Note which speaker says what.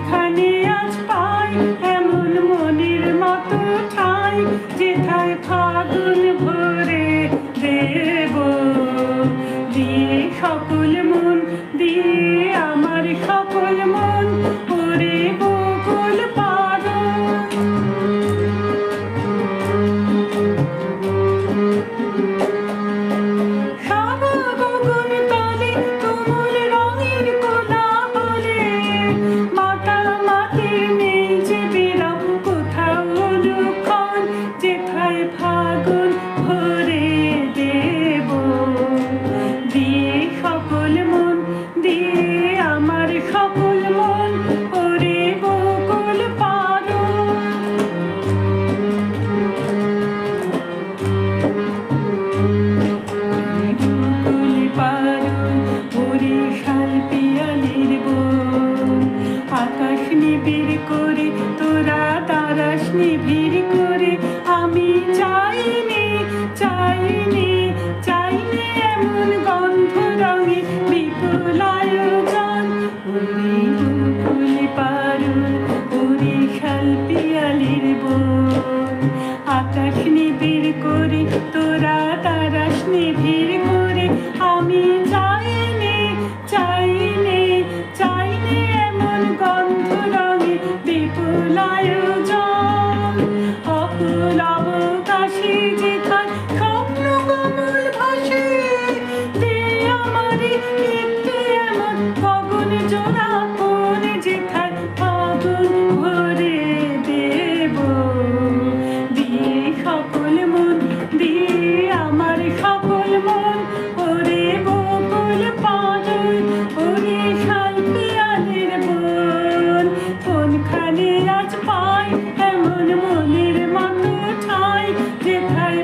Speaker 1: কোনখানে আজ পাই এমন মনের মতো ঠাই যেথায় ফাগুন নিবিড় করে, আমি চাইনি চাইনি চাইনি এমন গন্ধ রঙে বিপুল আয়োজন বন। আকাশ নিবিড় করে, তোরা করে, আমি চাইনি রঙে ভরে মন, দিয়ে আমার সকল মন ওরে বকুল পাগল ওরে শাল পিয়ালের মন কোনখানে আজ পাই এমন মনের মতো ঠাই, যেথায়